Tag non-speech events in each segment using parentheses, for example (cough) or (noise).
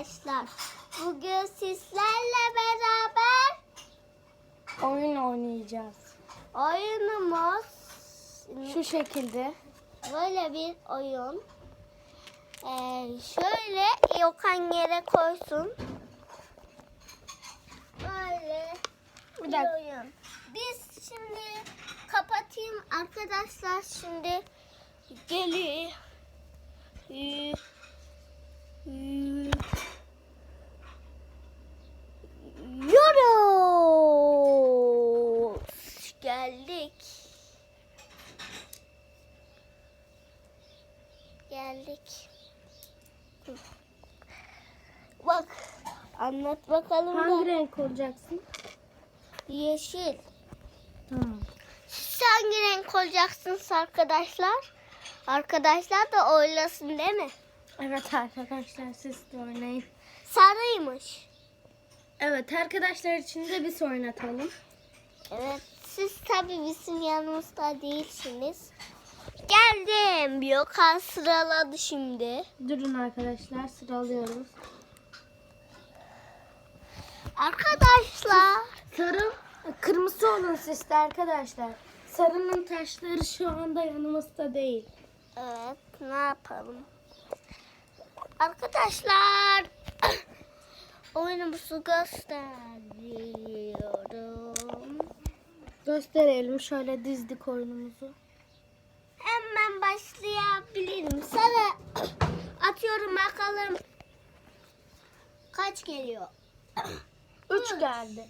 arkadaşlar. Bugün sizlerle beraber Oyun oynayacağız. oyunumuz Şu şekilde. böyle bir oyun. Ee, şöyle Yokan yere koysun. Böyle Bir bir dakika. oyun. Biz şimdi kapatayım arkadaşlar şimdi geliyor. Ee, ee, Anlat bakalım. Hangi da. renk olacaksın? Yeşil. Tamam. Siz hangi renk olacaksınız arkadaşlar? Arkadaşlar da oylasın değil mi? Evet arkadaşlar siz de oynayın. Sarıymış. Evet arkadaşlar için de biz oynatalım. Evet. Siz tabii bizim yanımızda değilsiniz. Geldim. Yokan sıraladı şimdi. Durun arkadaşlar sıralıyoruz. Arkadaşlar. Sarı, kırmızı siz de arkadaşlar. Sarının taşları şu anda yanımızda değil. Evet. Ne yapalım? Arkadaşlar. (coughs) Oyunumuzu gösteriyorum. Gösterelim şöyle dizdik oyunumuzu. Hemen başlayabilirim. Sana (coughs) atıyorum bakalım. Kaç geliyor? (coughs) Üç geldi.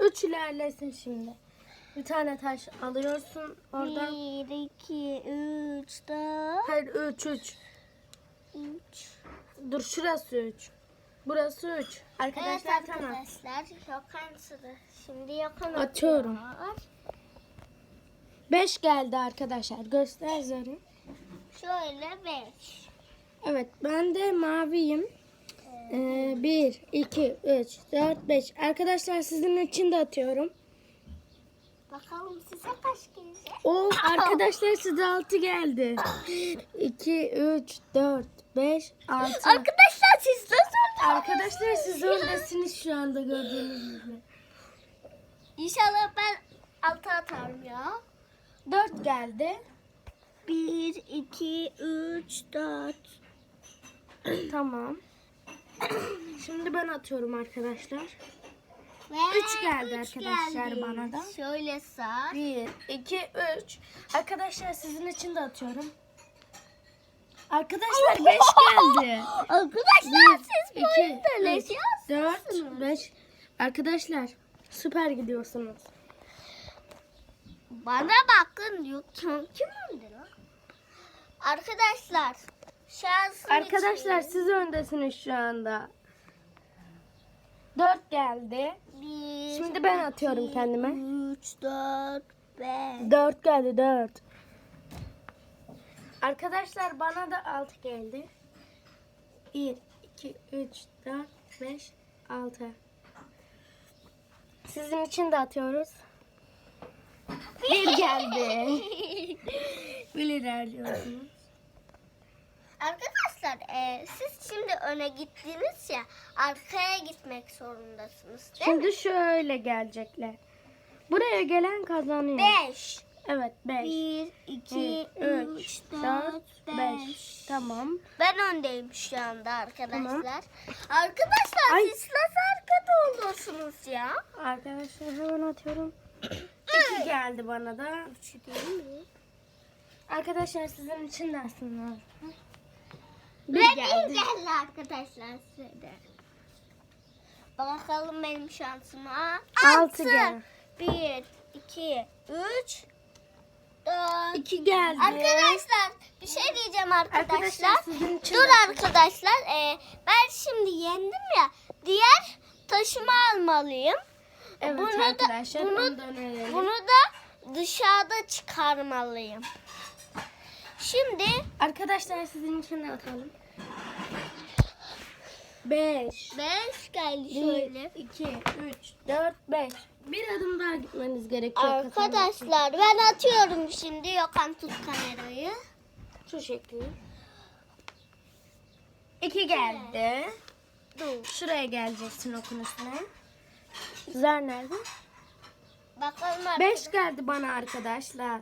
Üç ilerlesin şimdi. Bir tane taş alıyorsun oradan. Bir, iki, üç, dört, Hayır üç üç. üç. Dur şurası üç. Burası üç. Arkadaşlar evet tamam. arkadaşlar. Sıra. Şimdi Yokan Atıyorum. atıyor. Beş geldi arkadaşlar. Göster zarı. Şöyle beş. Evet ben de maviyim. Ee, bir, iki, üç, dört, beş. Arkadaşlar sizin için de atıyorum. Bakalım size kaç gelecek? O arkadaşlar size altı geldi. İki, üç, dört, beş, altı. Arkadaşlar siz nasıl? Arkadaşlar siz öndesiniz şu anda gördüğünüz gibi. İnşallah ben altı atarım ya. Dört geldi. Bir, iki, üç, dört. Tamam. Şimdi ben atıyorum arkadaşlar. Ve Üç geldi üç arkadaşlar geldi. bana da. Şöyle sar. Bir, iki, üç. Arkadaşlar sizin için de atıyorum. Arkadaşlar (laughs) beş geldi. Arkadaşlar siz üç, Dört, beş. Arkadaşlar süper gidiyorsunuz. Bana bakın yok kim lan? Arkadaşlar şansım Arkadaşlar için siz öndesiniz şu anda. Dört geldi. bir, Şimdi ben atıyorum iki, kendime. Üç, dört, beş. Dört geldi dört. Arkadaşlar bana da altı geldi. Bir, iki, üç, dört, beş, altı. Sizin için de atıyoruz. Bir geldi. Bir ilerliyorsunuz. Arkadaşlar e, siz şimdi öne gittiniz ya arkaya gitmek zorundasınız değil mi? Şimdi şöyle gelecekler. Buraya gelen kazanıyor. Beş. Evet beş. Bir, iki, Bir, üç, dört, beş. beş. Tamam. Ben öndeyim şu anda arkadaşlar. Tamam. Arkadaşlar Ay. siz nasıl arkada olursunuz ya? Arkadaşlar hemen atıyorum. (clears throat) İki geldi bana da. Üç değil mi? Arkadaşlar sizin için de aslında. Bir Bir geldi. geldi arkadaşlar size. Bakalım benim şansıma. Altı gel. Bir, iki, üç, dört. İki geldi. Arkadaşlar bir şey diyeceğim arkadaşlar. Arkadaşlar, sizin için Dur arkadaşlar. ee, ben şimdi yendim ya. Diğer taşımı almalıyım. Evet bunu da- arkadaşlar bunu- bunu da. Bunu da dışarıda çıkarmalıyım. Şimdi Arkadaşlar sizin için de atalım. Beş. 5 geldi şöyle. iki, üç, dört, beş. Bir adım daha gitmeniz gerekiyor. Arkadaşlar ben atıyorum şimdi. Yokan tut kamerayı. Şu şekilde. İki geldi. Dur. Şuraya geleceksin okun üstüne. Zar nerede? Bakalım arkadaşlar. 5 geldi bana arkadaşlar.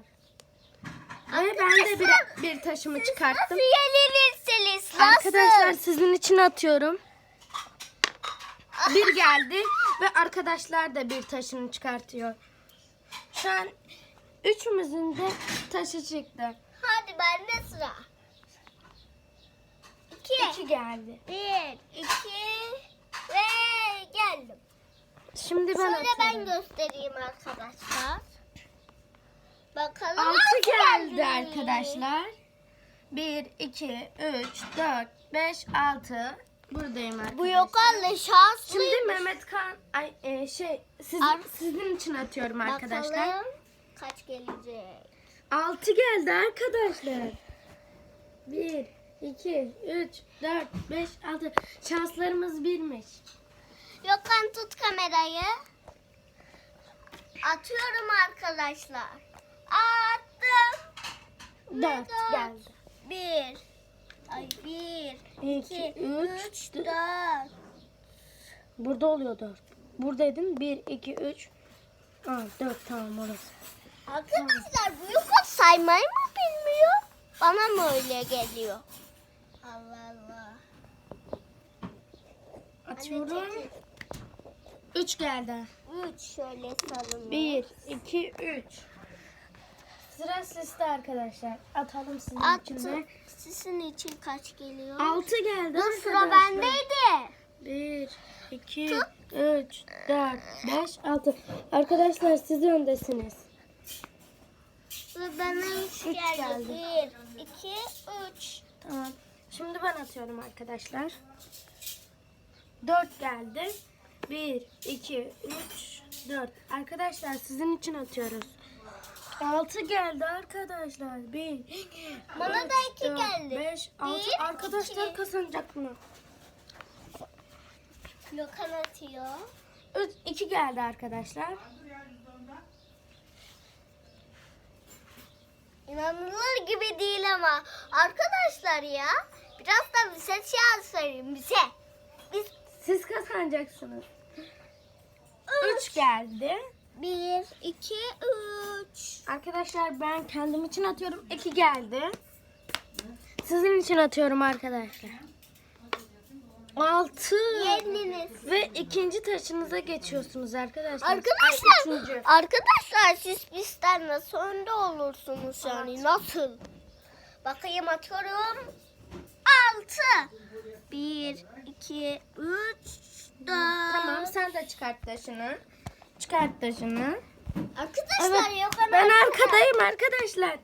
Ve ben de bir, bir taşımı çıkarttım. Nasıl yenilirsiniz? Nasıl? Arkadaşlar sizin için atıyorum. Bir geldi ve arkadaşlar da bir taşını çıkartıyor. Şu an üçümüzün de taşı çıktı. Hadi bende sıra. İki. İki geldi. Bir, iki ve geldim. Şimdi ben ben atıyorum. göstereyim arkadaşlar. Bakalım Altı geldi arkadaşlar. 1, 2, 3, 4, 5, 6. Buradayım arkadaşlar. Bu Yokan'la şanslıyım. Şimdi Mehmet Kan ay e, şey sizin, Ar- sizin için atıyorum arkadaşlar. Bakalım kaç gelecek. 6 geldi arkadaşlar. 1, 2, 3, 4, 5, 6. Şanslarımız birmiş. Yokan tut kamerayı. Atıyorum arkadaşlar. Attım. 4 geldi. Bir. Ay bir. 2, iki, 3, Üç, dört. Burada oluyor 4. Buradaydın 1, 2, 3. Aa 4 tamam orası. Arkadaşlar bu Yokan saymayı mı bilmiyor? Bana mı öyle geliyor? Allah Allah. Atıyorum. 3 geldi. Üç şöyle sarılıyor. 1, 2, 3. Sıra sizde arkadaşlar. Atalım sizin için de. Sizin için kaç geliyor? 6 geldi Dur sıra arkadaşlar. bendeydi. 1, 2, 3, 4, 5, 6. Arkadaşlar siz öndesiniz. Ve bana üç Üç geldi. geldi. Bir, iki, üç. Tamam. Şimdi ben atıyorum arkadaşlar. 4 geldi. 1, 2, 3, 4. Arkadaşlar sizin için atıyoruz. 6 geldi arkadaşlar. 1, Bana da iki geldi. 5, 6. Bir, Arkadaşlar iki. kazanacak bunu. Lokan atıyor. 2 geldi arkadaşlar. İnanılır gibi değil ama. Arkadaşlar ya. Biraz da bize şans söyleyeyim bize. Biz Siz kazanacaksınız. 3 geldi. Bir, iki, üç. Arkadaşlar ben kendim için atıyorum. 2 geldi. Sizin için atıyorum arkadaşlar. 6 Yeniniz. ve ikinci taşınıza geçiyorsunuz arkadaşlar. Ay, Arkadaşlar, üçüncü. arkadaşlar siz bizden nasıl önde olursunuz yani nasıl? Bakayım atıyorum. Altı. Bir, iki, üç, dört. Tamam sen de çıkart taşını. Çıkart taşını. Arkadaşlar Evet, yok Ben arkadayım arkadaşlar.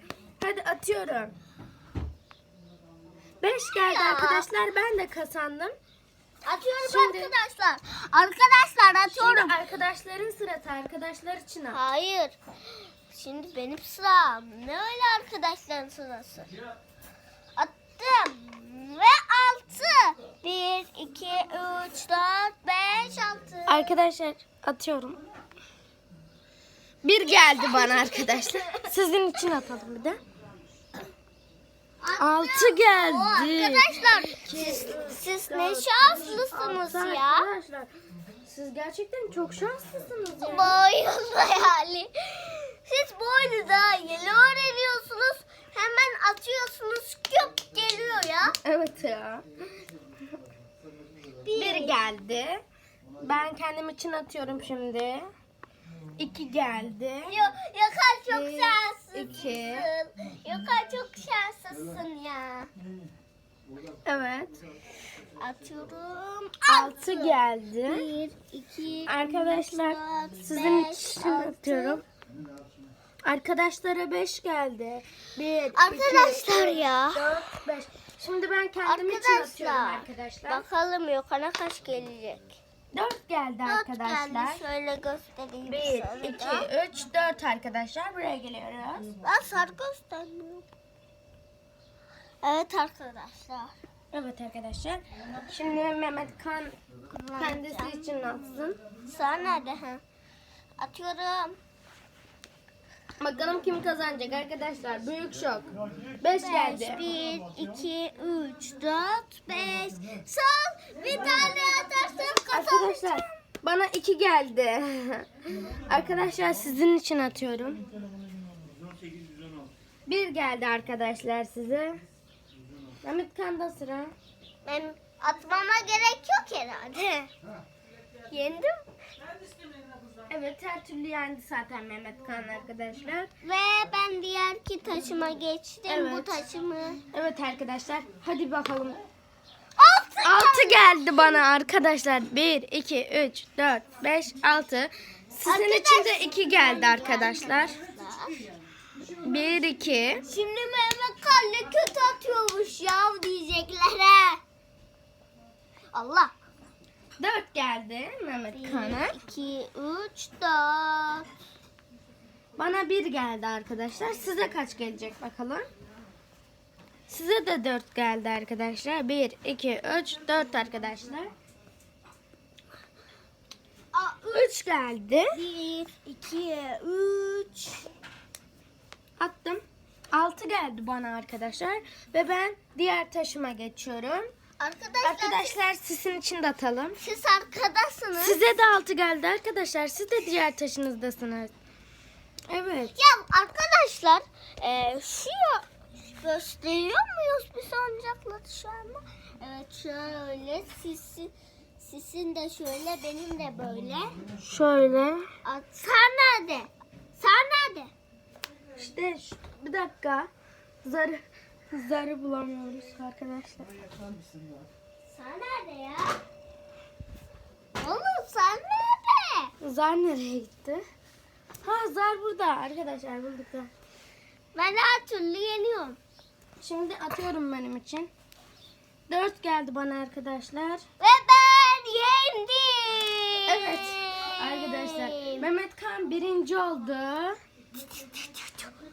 Hadi atıyorum. 5 geldi Ya. arkadaşlar. Ben de kazandım. Atıyorum Şimdi- arkadaşlar. Arkadaşlar atıyorum. Şimdi arkadaşların sırası arkadaşlar için at. Hayır. Şimdi benim sıram. Ne öyle arkadaşların sırası? Attım. Ve altı. Bir, iki, üç, dört, beş, altı. Arkadaşlar atıyorum. Bir geldi bana arkadaşlar. Sizin için atalım bir de. Altı geldi. O arkadaşlar siz, siz ne şanslısınız ya. Arkadaşlar siz gerçekten çok şanslısınız ya. Boyunda (laughs) yani. Siz bu oyunu daha yeni öğreniyorsunuz. Hemen atıyorsunuz. Küp geliyor ya. Evet ya. Bir geldi. Ben kendim için atıyorum şimdi. İki geldi. Yo, Yokar çok Bir, şanslısın. iki. Yokar çok şanslısın ya. Evet. Atıyorum. Altı geldi. Bir, iki, Arkadaşlar üç, dört, sizin için atıyorum. Arkadaşlara 5 geldi. 1, Arkadaşlar ya. 4, 5. Şimdi ben kendim için atıyorum Arkadaşlar. arkadaşlar. Bakalım Yokan'a kaç gelecek. 4 geldi Dört arkadaşlar. geldi. Şöyle göstereyim 1, sana 2, da. 3, 4 arkadaşlar. Buraya geliyoruz. Ben sarı göstermiyorum. Evet arkadaşlar. Evet arkadaşlar. Şimdi Mehmet Kan kendisi için atsın. Sıra nerede? Ha? Atıyorum. Bakalım kim kazanacak arkadaşlar. Büyük şok. 5 geldi. 1, 2, 3, 4, 5. Son bir tane atarsam kazanacağım. Arkadaşlar bana 2 geldi. (laughs) arkadaşlar sizin için atıyorum. 1 geldi arkadaşlar size. Mehmet Kan'da sıra. Ben atmama gerek yok herhalde. Yendim. Evet her türlü yendi zaten Mehmet Kan arkadaşlar. Ve ben diğer ki taşıma geçtim. Bu Evet. taşımı. Evet arkadaşlar hadi bakalım. Altı. 6 geldi bana arkadaşlar. 1, 2, 3, 4, 5, 6. Sizin için de 2 geldi arkadaşlar. 1, 2. Şimdi Mehmet Kalle kötü atıyormuş ya diyecekler he. Allah. 4 geldi Mehmet Kan'a. 2, 3, 4. Bana 1 geldi arkadaşlar. Size kaç gelecek bakalım. Size de 4 geldi arkadaşlar. 1, 2, 3, 4 arkadaşlar. 3 geldi. 1, 2, 3. Attım. 6 geldi bana arkadaşlar. Ve ben diğer taşıma geçiyorum. Arkadaşlar, Arkadaşlar sizin için de atalım. siz arkadasınız. Size de 6 geldi arkadaşlar. Siz de diğer taşınızdasınız. Evet. Ya arkadaşlar e, şu gösteriyor muyuz bir sancakla dışarıda? Evet şöyle sisi, sisin de şöyle benim de böyle. Şöyle. Aa, Sen nerede? Sen nerede? İşte şu- bir dakika. Zarı zarı bulamıyoruz arkadaşlar. Sen nerede ya? Oğlum sen nerede? Zar nereye gitti? Ha zar burada arkadaşlar bulduk da. Ben her türlü yeniyorum. Şimdi atıyorum benim için. 4 geldi bana arkadaşlar. Ve ben yendim. Evet arkadaşlar Mehmet Kan birinci oldu. (laughs)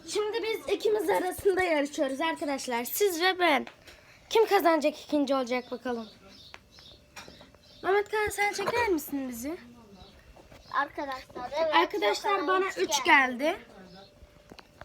Şimdi biz ikimiz arasında yarışıyoruz arkadaşlar. Siz ve ben. Kim kazanacak ikinci olacak bakalım. Mehmet Kan sen çeker misin bizi? Arkadaşlar evet. Arkadaşlar bana 3 geldi.